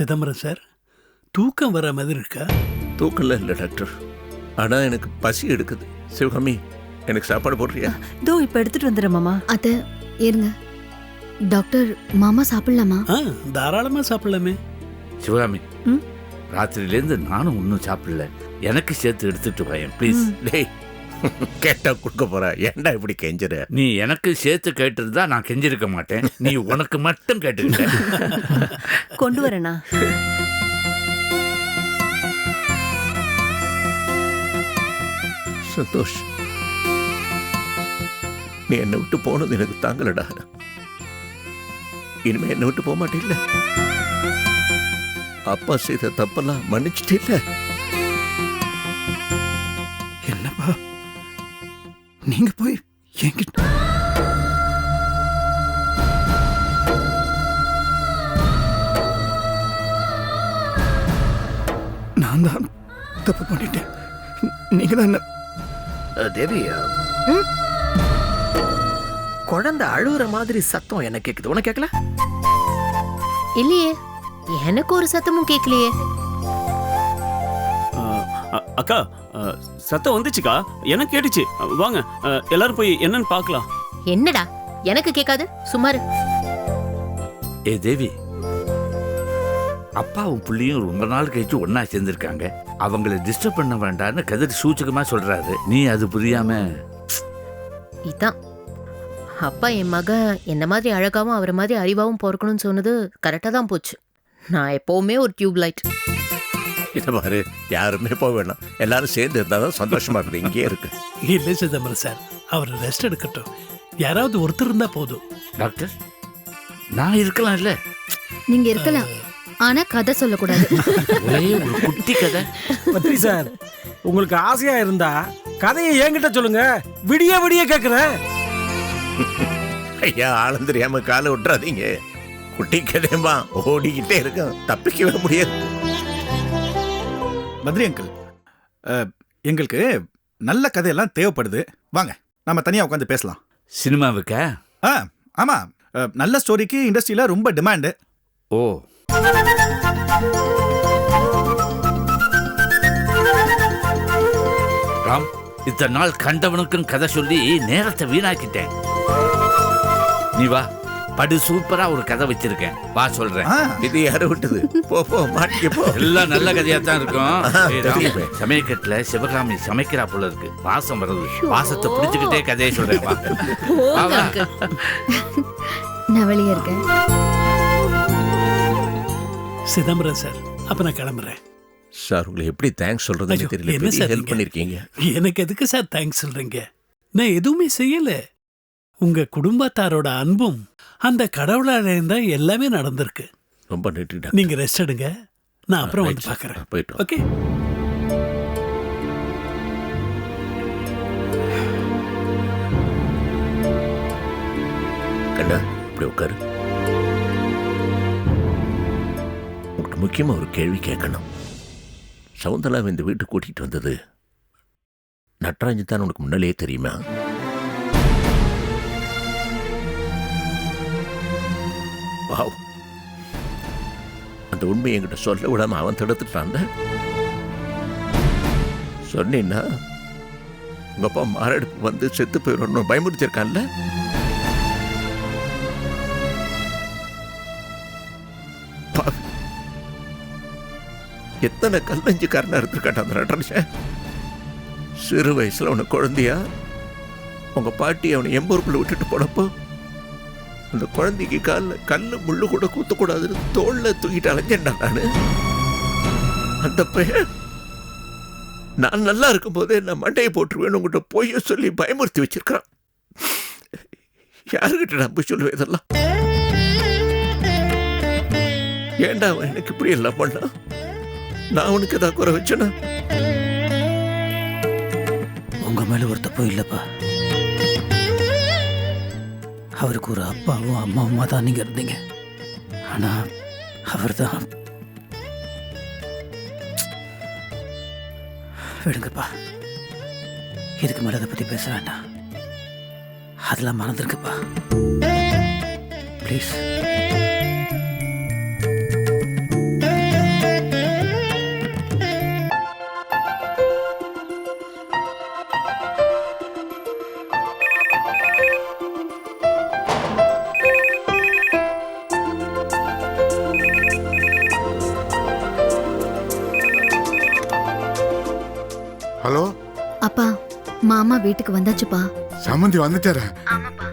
Chidambaram sir தூக்கம் வர மாதிரி இருக்கா? தூக்கம்லாம் இல்லை டாக்டர் ஆனால் எனக்கு பசி எடுக்குது. சிவகாமி எனக்கு சாப்பாடு போடுறியா? இதோ இப்ப எடுத்துட்டு வந்துடுறேன் மாமா. அத்த இருங்க. டாக்டர் மாமா சாப்பிடலாமா? ஆ தாராளமாக சாப்பிடலாமே. சிவகாமி ம்? ராத்திரியிலேருந்து நானும் ஒன்றும் சாப்பிடல. எனக்கு சேர்த்து எடுத்துட்டு வாயேன் ப்ளீஸ் டேய் கேட்டா கொடுக்க போறா. ஏன்டா இப்படி கெஞ்சுற? நீ எனக்கு சேர்த்து கேட்டிருந்தா நான் கெஞ்சிருக்க மாட்டேன். நீ உனக்கு மட்டும் கேட்டுக்கிட்ட. கொண்டு வரேனா? சந்தோஷ் நீ என்னை விட்டு போனது எனக்கு தாங்கலடா. இனிமே என்னை விட்டு போக மாட்டேல்ல. அப்பா செய்த தப்பெல்லாம் மன்னிச்சிட்டே நீங்க போய் என்கிட்ட நான் தான் தப்பு பண்ணிட்டேன். நீங்க தான் என்ன தேவி குழந்தை அழுகுற மாதிரி சத்தம் என்ன கேக்குது. உனக்கு கேட்கல இல்லையே. எனக்கு ஒரு சத்தமும் கேட்கலையே அக்கா சத்தம் வந்துச்சுக்கா? எனக்கு கேட்டுச்சு. வாங்க. எல்லாரும் போய் என்னன்னு பார்க்கலாம். என்னடா? எனக்கு கேட்காது. சுமாரு ஏ தேவி. அப்பாவும் புள்ளியும் ரொம்ப நாள் கழிச்சு ஒண்ணா சேர்ந்திருக்காங்க. அவங்கள டிஸ்டர்ப் பண்ண வேண்டாம்னு கதிர் சூச்சகமா சொல்றாரு. நீ அது புரியாம. இதான். அப்பா என் மகன் என்ன மாதிரி அழகாவும் அவரை மாதிரி அறிவாவும் பிறக்கணும்னு சொன்னது கரெக்டாக தான் போச்சு. நான் எப்பவுமே ஒரு டியூப் லைட் இதை பாரு யாருமே போக வேணாம். எல்லாரும் சேர்ந்து இருந்தாதான் சந்தோஷமா இருக்குது. இங்கே இருக்கு. இல்லை சிதம்பரம் சார் அவர் ரெஸ்ட் எடுக்கட்டும். யாராவது ஒருத்தர் இருந்தா போதும். டாக்டர் நான் இருக்கலாம் இல்ல நீங்க இருக்கலாம். ஆனா கதை சொல்லக்கூடாது. ஒரே ஒரு குட்டி கதை. பத்ரி சார் உங்களுக்கு ஆசையா இருந்தா கதையை என்கிட்ட சொல்லுங்க. விடிய விடிய கேக்குறேன். ஐயா ஆழம் தெரியாம காலை விட்டுறாதீங்க. குட்டி கதையமா ஓடிக்கிட்டே இருக்கும் தப்பிக்கவே முடியாது. பத்ரி அங்கிள் எங்களுக்கு நல்ல கதையெல்லாம் தேவைப்படுது. வாங்க நம்ம தனியா உட்காந்து பேசலாம். சினிமாவுக்கா? ஆ ஆமா. அஹ், நல்ல ஸ்டோரிக்கு இண்டஸ்ட்ரியில ரொம்ப டிமாண்டு ஓ. ராம் இத்தனை நாள் கண்டவனுக்கும் கதை சொல்லி நேரத்தை வீணாக்கிட்டேன். நீ வா. படு சூப்பரா ஒரு கதை வச்சிருக்கேன். வா சொல்றேன். இது யாரு விட்டது போ போ மாட்டிக்க போ. எல்லாம் நல்ல கதையா தான் இருக்கும். சமயக்கட்டுல சிவகாமி சமைக்கிறா போல இருக்கு. வாசம் வருது. வாசத்தை பிடிச்சுக்கிட்டே கதையை சொல்றேன் வா. நான் வெளியே இருக்கேன். சிதம்பரம் சார் அப்ப நான் கிளம்புறேன். சார் உங்களை எப்படி தேங்க்ஸ் சொல்றதுன்னு தெரியல. என்ன சார் ஹெல்ப்? பண்ணிருக்கீங்க. எனக்கு எதுக்கு சார் தேங்க்ஸ் சொல்றீங்க? நான் எதுவுமே செய்யல. உங்க குடும்பத்தாரோட அன்பும் அந்த கடவுளால தான் எல்லாமே நடந்திருக்கு ரொம்ப நன்றி. நீங்க ரெஸ்ட் எடுங்க நான் அப்புறம் வந்து. பார்க்கறேன் போயிட்டு. ஓகே கண்ணா இப்படி உட்காரு உங்கள்கிட்ட முக்கியமா ஒரு கேள்வி கேட்கணும் சவுந்தலாவை இந்த வீட்டுக்கு கூட்டிகிட்டு வந்தது நட்ராஜன் தான் உனக்கு முன்னாலேயே தெரியுமா பாவம் அந்த உண்மையை என்கிட்ட சொல்ல விடாம அவன் தடுத்துட்டான் சொன்னீன்னா உங்க அப்பா மாரடைப்பு வந்து செத்து போயிடணும் பயமுறுத்திருக்கான்ல பாவி. எத்தனை காரணம் இருந்திருக்காட்ட அந்த நடராஜன் சிறு வயசுல உனக்கு குழந்தையா உங்க பாட்டி அவனை எம்பூருக்குள்ள விட்டுட்டு போனப்போ அந்த குழந்தைக்கு காலில் கல்லு முள்ளு கூட குத்தக்கூடாதுன்னு தோளில் தூக்கிட்டு அலைஞ்சேன்டா நான் அந்த பையன் நான் நல்லா இருக்கும் போதே நான் மண்டையை போட்டுருவேன் உங்கள்கிட்ட பொய்ய சொல்லி பயமுறுத்தி வச்சிருக்கிறான். யாருக்கிட்ட நான் போய் சொல்லுவேன் இதெல்லாம்? ஏண்டா அவன் எனக்கு இப்படி எல்லாம் பண்ணா? நான் அவனுக்கு ஏதாவது குறை வச்சேனா? உங்க மேல ஒரு தப்பு இல்லைப்பா. அவருக்கு ஒரு அப்பாவும் அம்மாவுமா தான் நீங்க இருந்தீங்க. ஆனா அவர் தான் விடுங்கப்பா. இதுக்கு மேலே அதை பத்தி பேச வேண்டாம். அதெல்லாம் மறந்துருக்குப்பா ப்ளீஸ் வீட்டுக்கு வந்தாச்சுப்பா. சம்மந்தி வந்துட்டாரா?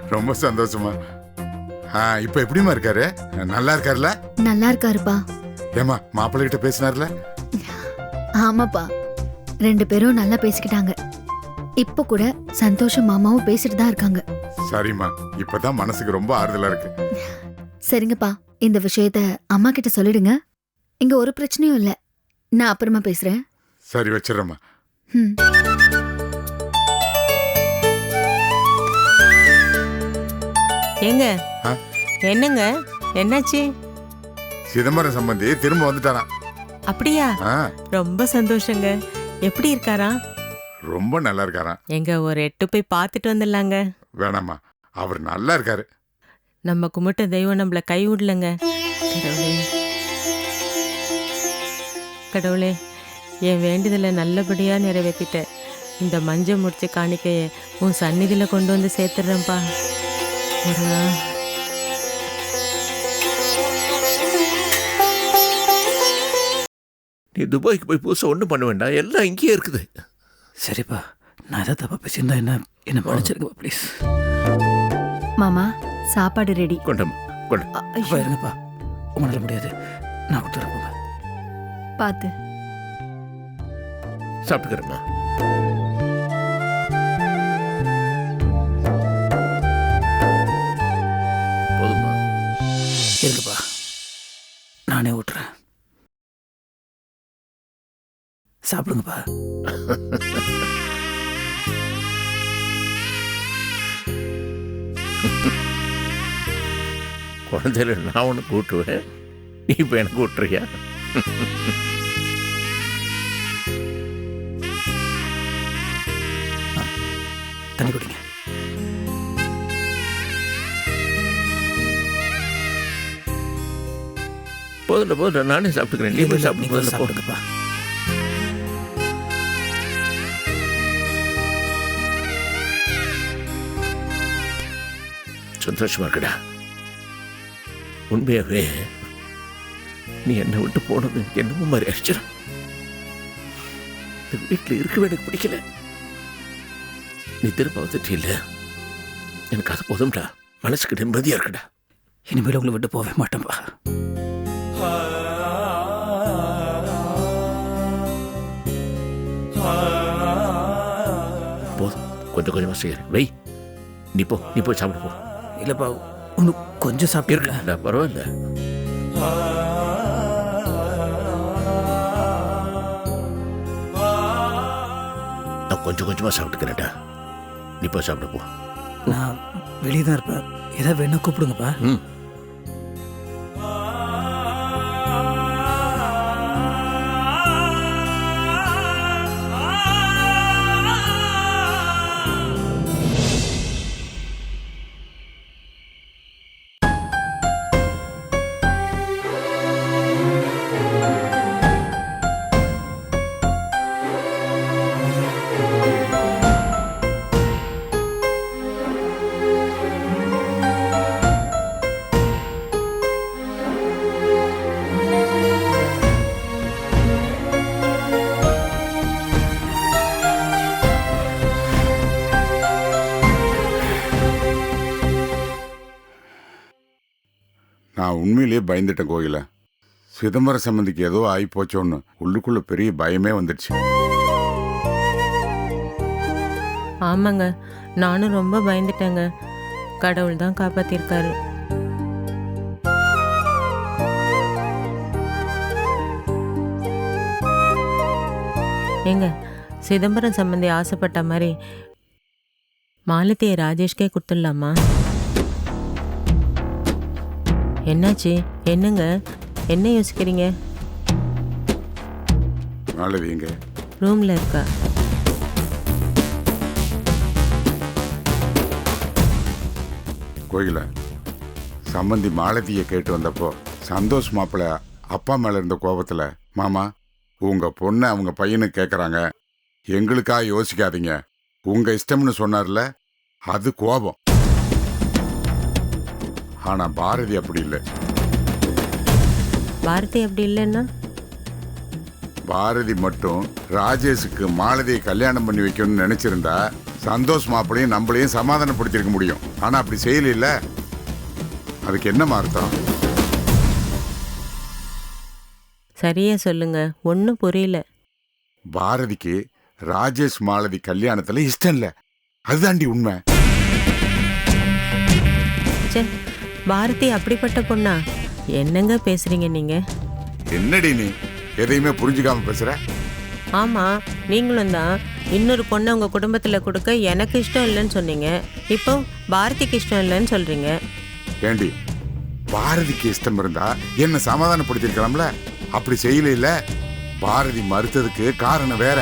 ரொம்ப சந்தோஷமா. இப்போ எப்படிமா இருக்காரு? நல்லா இருக்காருல்ல? நல்லா இருக்காருப்பா. ஏமா மாப்பிள்ளை கிட்ட பேசினார்ல? ஆமாப்பா. ரெண்டு பேரும் நல்லா பேசிக்கிட்டாங்க. இப்ப கூட சந்தோஷம் மாமாவும் பேசிட்டு தான் இருக்காங்க. சரிம்மா. இப்பதான் மனசுக்கு ரொம்ப ஆறுதலா இருக்கு. சரிங்கப்பா. இந்த விஷயத்த அம்மா கிட்ட சொல்லிடுங்க. இங்க ஒரு பிரச்சனையும் இல்ல. நான் அப்புறமா பேசுறேன். சரி வச்சிடறேம்மா. ம். ஏங்க? என்னங்க? என்னாச்சு? சிதம்பரம் சம்பந்தி திரும்ப வந்துட்டாராம் அப்படியா? ரொம்ப சந்தோஷங்க. எப்படி இருக்காரா? ரொம்ப நல்லா இருக்காராம் எங்க ஒரு எட்டு போய் பார்த்துட்டு வந்துடலாங்க. வேணாம்மா. அவர் நல்லா இருக்காரு. நம்ம கும்பிட்ட தெய்வம் நம்மள கை விடலங்க கடவுளே. கடவுளே என் வேண்டுதலை நல்லபடியா நிறைவேற்றிட்ட இந்த மஞ்ச முடிச்ச காணிக்கைய உன் சந்நிதியில கொண்டு வந்து சேர்த்துடுறேன்ப்பா. முருகா நீ துபாய்க்கு போய் புதுசாக ஒன்றும் பண்ண வேண்டாம். எல்லாம் இங்கேயே இருக்குது. சரிப்பா. நான் ஏதாவது தப்பா பேசியிருந்தா என்ன என்ன மன்னிச்சிருங்கப்பா ப்ளீஸ் மாமா சாப்பாடு ரெடி கொண்டம் கொண்ட. அப்பா இருங்கப்பா. உங்களால முடியாது. நான் கொடுத்துறேன் போங்க பார்த்து சாப்பிட்டுக்கிறேம்மா. சாப்பிடுங்கப்பா. குழந்தையில நான் ஒன்று கூட்டுவேன். நீ இப்போ எனக்கு கூட்டுறியா? தண்ணி குடிங்க. போதும் போதும் நானே சாப்பிட்டுக்கிறேன். நீ போய் போ. சாப்பிடுங்கப்பா. சந்தோஷமா இருக்குடா உண்மையாவே நீ என்னை விட்டு போனது என்னமோ மாதிரி அடிச்சிடும் இந்த வீட்டில் இருக்கவே எனக்கு பிடிக்கல. நீ திரும்ப வந்துட்டு இல்ல எனக்கு அது போதும்டா. மனசுக்கு நிம்மதியா இருக்குடா. இனிமேல் உங்களை விட்டு போகவே மாட்டேன்ப்பா போதும். கொஞ்சம் கொஞ்சமா செய்யறேன். வை. நீ போ. நீ போய் சாப்பிட போ. இல்லப்பா இன்னும் கொஞ்சம் சாப்பிட்டு இருக்குடா பரவாயில்ல. நான் கொஞ்சம் கொஞ்சமா சாப்பிட்டுக்கிறேன்டா. நீ போய் சாப்பிட போ. நான் வெளியே தான் இருப்பேன். ஏதாவது வேணா கூப்பிடுங்கப்பா. ம். உண்மையிலேயே பயந்துட்டேன் கோயில. சிதம்பரம் சம்பந்திக்கு ஏதோ ஆகி போச்சோன்னு உள்ளுக்குள்ள பெரிய பயமே வந்துடுச்சு. ஆமாங்க நானும் ரொம்ப பயந்துட்டேங்க. கடவுள் தான் காப்பாத்திருக்காரு. ஏங்க சிதம்பரம் சம்பந்தி ஆசைப்பட்ட மாதிரி மாலத்தியை ராஜேஷ்கே கொடுத்துடலாமா? என்னாச்சு? என்னங்க? என்ன யோசிக்கிறீங்க? நாளவி எங்க? ரூம்ல இருக்கா. கோயில? சம்பந்தி மாலதியை கேட்டு வந்தப்போ சந்தோஷ் மாப்பிள்ள அப்பா மேல இருந்த கோபத்துல மாமா உங்க பொண்ணை அவங்க பையனு கேட்குறாங்க எங்களுக்கா யோசிக்காதீங்க. உங்க இஷ்டம்னு சொன்னார்ல அது கோபம். ஆனா பாரதி அப்படி இல்லை. பாரதி அப்படி இல்லைன்னா? பாரதி மட்டும் ராஜேஷுக்கு மாலதியை கல்யாணம் பண்ணி வைக்கணும்னு நினைச்சிருந்தா சந்தோஷ் மாப்பிளையும் நம்மளையும் சமாதானப்படுத்தியிருக்க முடியும். ஆனா அப்படி செய்யல அதுக்கு என்ன அர்த்தம் சரியா சொல்லுங்க. ஒன்றும் புரியல. பாரதிக்கு ராஜேஷ் மாலதி கல்யாணத்துல இஷ்டம் இல்ல. அதுதாண்டி உண்மை. ச்சே. பாரதி அப்படிப்பட்ட பொண்ணா? என்னங்க பேசுறீங்க நீங்க? என்னடி நீ? எதையுமே புரிஞ்சுக்காம பேசுற? ஆமா நீங்களும் தான். இன்னொரு பொண்ணை உங்க குடும்பத்துல கொடுக்க எனக்கு இஷ்டம் இல்லைன்னு சொன்னீங்க. இப்போ பாரதிக்கு இஷ்டம் இல்லைன்னு சொல்றீங்க. ஏண்டி பாரதிக்கு இஷ்டம் இருந்தா என்ன சமாதானப்படுத்திருக்கலாம்ல அப்படி செய்யல இல்ல பாரதி மறுத்ததுக்கு காரணம் வேற.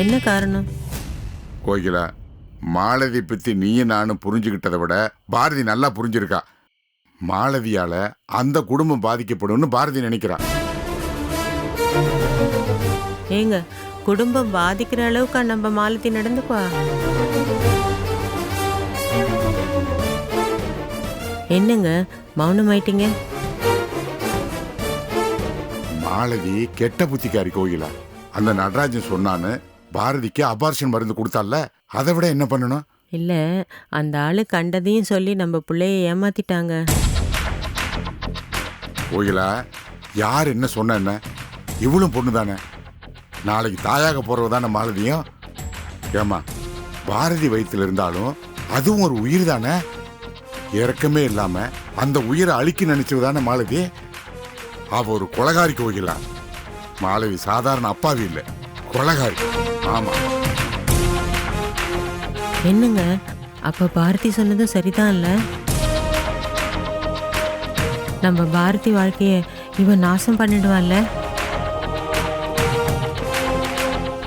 என்ன காரணம்? கோகிலா மாலதி பத்தி நீயும் நானும் புரிஞ்சுக்கிட்டதை விட பாரதி நல்லா புரிஞ்சிருக்கா. மாலதியால அந்த குடும்பம் பாதிக்கப்படும்னு பாரதி நினைக்கிறா. ஏங்க குடும்பம் பாதிக்கிற அளவுக்கு நம்ம மாலத்தி நடந்துக்குவா? என்னங்க மௌனமாயிட்டீங்க? மாலதி கெட்ட புத்திக்காரி கோகிலா அந்த நடராஜன் சொன்னான்னு பாரதிக்கு அபார்ஷன் மருந்து கொடுத்தால அதை விட என்ன பண்ணணும்? இல்ல அந்த ஆளு கண்டதையும் சொல்லி நம்ம பிள்ளைய ஏமாத்திட்டாங்க. கோகிலா யார் என்ன சொன்ன என்ன? இவளும் பொண்ணு தானே. நாளைக்கு தாயாக போறவ தானே மாலதியும். ஏமா பாரதி வயித்துல இருந்தாலும் அதுவும் ஒரு உயிர் தானே? இறக்கமே இல்லாம அந்த உயிரை அழிக்க நினைச்சது தானே மாலதி? அவ ஒரு கொலகாரி கோகிலா. மாலதி சாதாரண அப்பாவி இல்லை கொலகாரி. ஆமா. என்னங்க? அப்ப பாரதி சொன்னதும் சரிதான் இல்ல நம்ம பாரதி வாழ்க்கைய இவன் நாசம் பண்ணிடுவான்ல?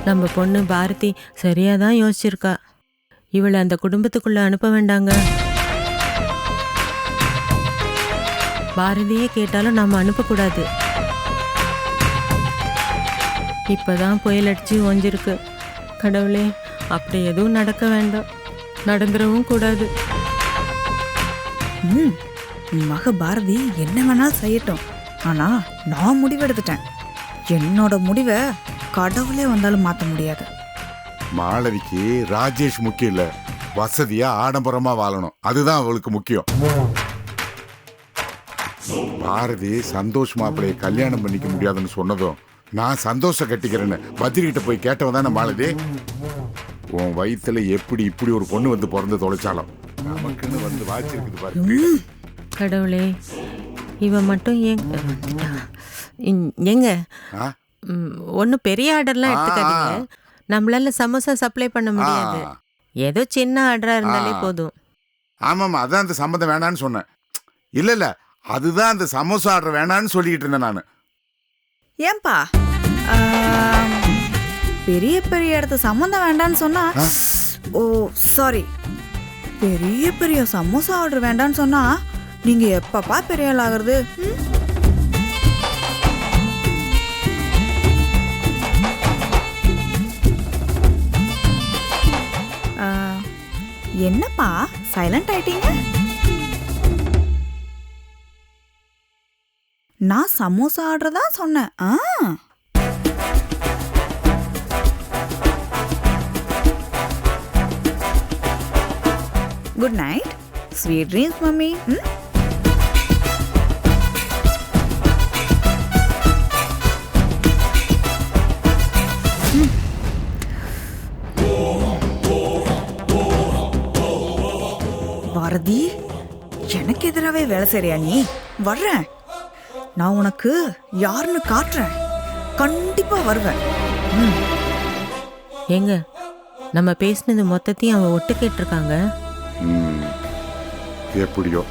நம்ம பொண்ணு பாரதி சரியாக தான் யோசிச்சிருக்கா. இவளை அந்த குடும்பத்துக்குள்ளே அனுப்ப வேண்டாங்க. பாரதியே கேட்டாலும் நம்ம அனுப்பக்கூடாது. இப்போதான் புயல் அடித்து ஒஞ்சிருக்கு கடவுளே அப்படி எதுவும் நடக்க வேண்டாம். நடந்துடவும் கூடாது. ம் மக பாரதி என்ன வேணாலும் செய்யட்டும். ஆனா நான் முடிவெடுத்துட்டேன். என்னோட முடிவை கடவுளே வந்தாலும் மாத்த முடியாது. மாலதிக்கு ராஜேஷ் முக்கியம் இல்ல. வசதியா ஆடம்பரமா வாழணும். அதுதான் அவளுக்கு முக்கியம். பாரதி சந்தோஷ் மாப்பிளைய கல்யாணம் பண்ணிக்க முடியாதுன்னு சொன்னதும் நான் சந்தோஷம் கட்டிக்கிறேன்னு பத்திரிகிட்ட போய் கேட்டவன் தானே மாலதி? உன் வயித்துல எப்படி இப்படி ஒரு பொண்ணு வந்து பிறந்து தொலைச்சாலும்? நமக்குன்னு வந்து வாச்சிருக்குது பாரு. கடவுளே இவன் மட்டும் ஏங்க ஆ? ஒன்றும் பெரிய ஆர்டர்லாம் எடுத்துக்காதீங்க. நம்மளால சமோசா சப்ளை பண்ண முடியாது. ஆ. ஏதோ சின்ன ஆர்டரா இருந்தாலே ஆ. போதும். ஆமாமா அதான் அந்த சம்மந்தம் வேணான்னு சொன்னேன். இல்ல இல்ல அதுதான் அந்த சமோசா ஆர்டர் வேணான்னு சொல்லிக்கிட்டு இருந்தேன் நான். ஏன்பா? பெரிய பெரிய இடத்து சம்மந்தம் வேண்டான்னு சொன்னா ஓ சாரி பெரிய பெரிய சமோசா ஆர்டர் வேண்டான்னு சொன்னா நீங்க எப்பப்பா பெரிய ஆள் ஆகுறது? என்னப்பா? சைலண்ட் ஆயிட்டீங்க? நான் சமோசா ஆர்டர் தான் சொன்னேன். ஆ. Good night sweet dreams mummy ம் பாரதி எனக்கு எதிராகவே வேலை செய்றியா நீ? வர்றேன். நான் உனக்கு யாருன்னு காட்டுறேன். கண்டிப்பா வருவேன். ம். ஏங்க நம்ம பேசினது மொத்தத்தையும் அவன் ஒட்டு கேட்டிருக்காங்க. ம், எப்படியோ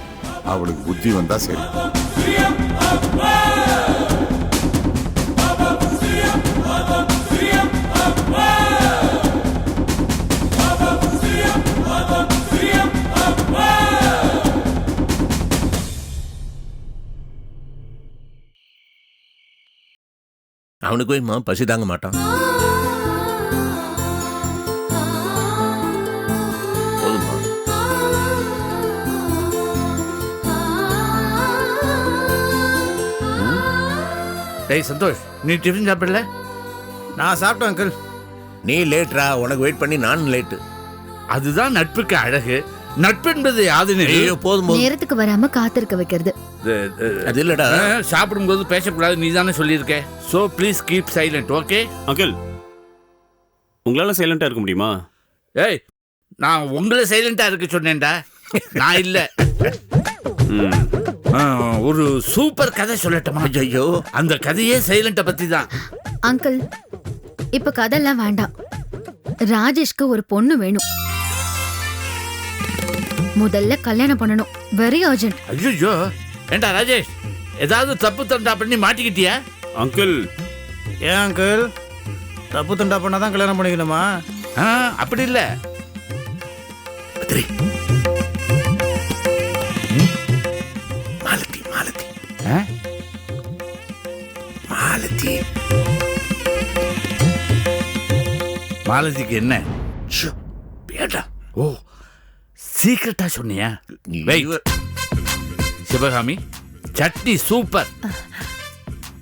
அவளுக்கு புத்தி வந்தா சரி. அவனுக்கு போய்மா பசி தாங்க மாட்டான். போதுமா? டேய் சந்தோஷ் நீ டிஃபன் சாப்பிடல? நான் சாப்பிட்டேன் அங்கிள் நீ லேட்ரா உனக்கு வெயிட் பண்ணி நானும் லேட்டு அதுதான் நட்புக்கு அழகு. நட்பு என்பது யாதுன்னு போதும் நேரத்துக்கு வராம காத்திருக்க வைக்கிறது. அது இல்லடா. சாப்பிடும்போது பேசக்கூடாது நீ தானே சொல்லியிருக்க. So please keep silent okay uncle உங்களால சைலண்டா இருக்க முடியுமா? ஏய் நான் உங்களை சைலண்டா இருக்க சொன்னேன்டா. நான் இல்ல. ஒரு சூப்பர் கதை சொல்லட்டுமா? ஐயோ அந்த கதையே சைலண்ட பத்தி தான். அங்கிள் இப்ப கதெல்லாம் வேண்டாம். ராஜேஷ்க்கு ஒரு பொண்ணு வேணும். முதல்ல கல்யாணம் பண்ணணும். வெரி அர்ஜென்ட் ஐயோ ஏண்டா ராஜேஷ் ஏதாவது தப்பு தண்டா பண்ணி மாட்டிக்கிட்டியா? அங்கிள். ஏன் அங்கிள்? தப்பு தண்டா பண்ணாதான் கல்யாணம் பண்ணிக்கணுமா? ஆ, அப்படி இல்ல. பத்ரி மாலதி மாலதி. ஆ? மாலதி. மாலதிக்கு என்ன? ச்சோ, வேடா ஓ சீக்கிரட்டா சொன்னியா. இவ- சிவகாமி சட்னி சூப்பர்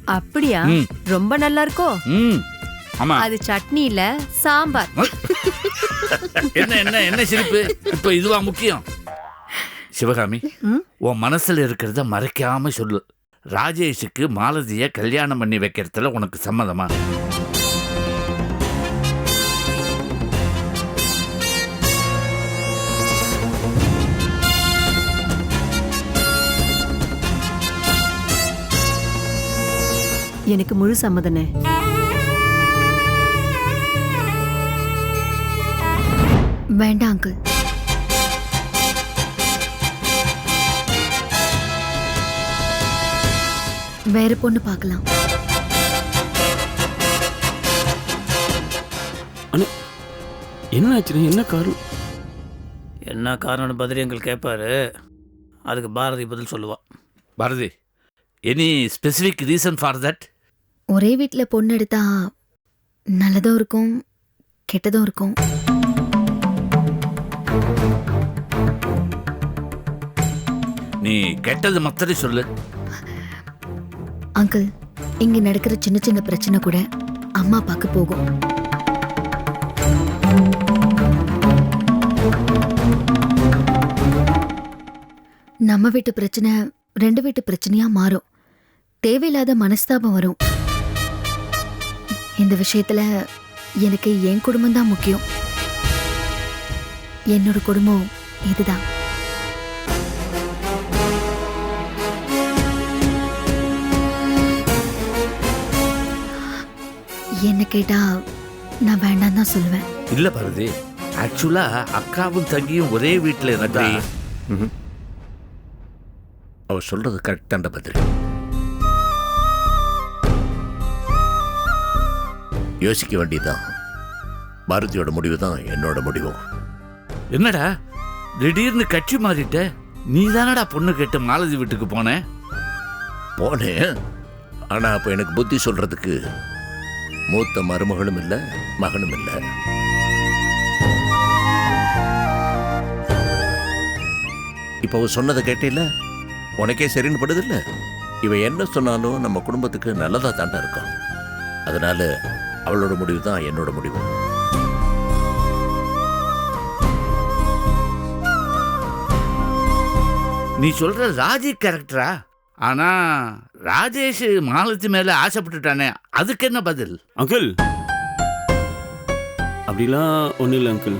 அப்படியா? ம். ரொம்ப நல்லா இருக்கோ ம். ஆமா. அது சட்னி இல்ல சாம்பார் என்ன என்ன என்ன சிரிப்பு? இப்ப இதுவா முக்கியம்? சிவகாமி ம்? உன் மனசுல இருக்கிறத மறைக்காம சொல்லு. ராஜேஷுக்கு மாலதிய கல்யாணம் பண்ணி வைக்கிறதுல உனக்கு சம்மதமா? எனக்கு முழு சம்மதனே வேண்டாம் அங்கிள். வேற பொண்ணு பார்க்கலாம். என்ன ஆச்சுண்ணே என்ன காரணம்? என்ன காரணம்னு பதில் எங்களுக்கு கேட்பாரு அதுக்கு பாரதி பதில் சொல்லுவா. Bharathi any specific reason for that ஒரே வீட்ல பொண்ணு எடுத்தா நல்லதும் இருக்கும் கெட்டதும் இருக்கும். நீ கெட்டது மத்தடி சொல்லு. அங்கிள் இங்க நடக்கிற சின்ன சின்ன பிரச்சனை கூட அம்மா அப்பாக்கு போகும். நம்ம வீட்டு பிரச்சனை ரெண்டு வீட்டு பிரச்சனையா மாறும். தேவையில்லாத மனஸ்தாபம் வரும். இந்த விஷயத்துல எனக்கு என் குடும்பம் தான் முக்கியம். என்னோட குடும்பம் இதுதான். என்ன கேட்டா நான் வேண்டாம் தான் சொல்லுவேன். இல்ல பாரதி ஆக்சுவலா அக்காவும் தங்கியும் ஒரே வீட்டுல இருந்தா ம்ஹும். அவ சொல்றது கரெக்ட் தான்டா யோசிக்க வேண்டியதுதான். பாரதியோட முடிவு தான் என்னோட முடிவும் என்னடா? திடீர்னு கட்சி மாறிட்ட. நீ தானடா பொண்ணு கேட்டு மாலதி வீட்டுக்கு போன? போனேன் ஆனா அப்ப எனக்கு புத்தி சொல்றதுக்கு மூத்த மருமகளும் இல்ல மகனும் இல்ல. இப்ப அவ சொன்னதை கேட்டில உனக்கே சரின்னு படுதில்ல? இவ என்ன சொன்னாலும் நம்ம குடும்பத்துக்கு நல்லதா தாண்டா இருக்கும். அதனால அவளோட முடிவு தான் என்னோட முடிவு. நீ சொல்ற ராஜி கேரக்டரா ஆனா ராஜேஷ் மாலதி மேல ஆசைப்பட்டுட்டானே அதுக்கு என்ன பதில்? அங்கிள்! அப்படிலாம் ஒன்றும் இல்லை அங்கிள்.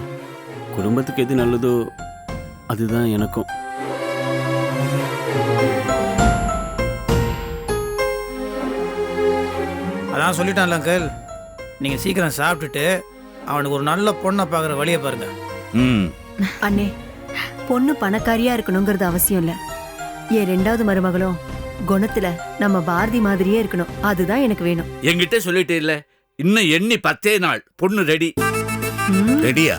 குடும்பத்துக்கு எது நல்லதோ அதுதான் எனக்கும். அதான் சொல்லிட்டான்ல அங்கிள். நீங்கள் சீக்கிரம் சாப்பிட்டுட்டு அவனுக்கு ஒரு நல்ல பொண்ணை பார்க்குற வழியை பாருங்க. ம். அண்ணே பொண்ணு பணக்காரியா இருக்கணுங்கிறது அவசியம் இல்ல. என் ரெண்டாவது மருமகளும் குணத்துல நம்ம பாரதி மாதிரியே இருக்கணும். அதுதான் எனக்கு வேணும். என்கிட்ட சொல்லிட்டே இல்ல இன்னும் எண்ணி பத்தே நாள் பொண்ணு ரெடி. ரெடியா?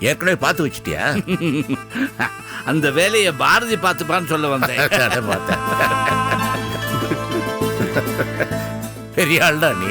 ஏற்கனவே பார்த்து வச்சிட்டியா? அந்த வேலையை பாரதி பார்த்துப்பான்னு சொல்ல வந்தேன். பார்த்தேன். பெரிய ஆள்டா நீ.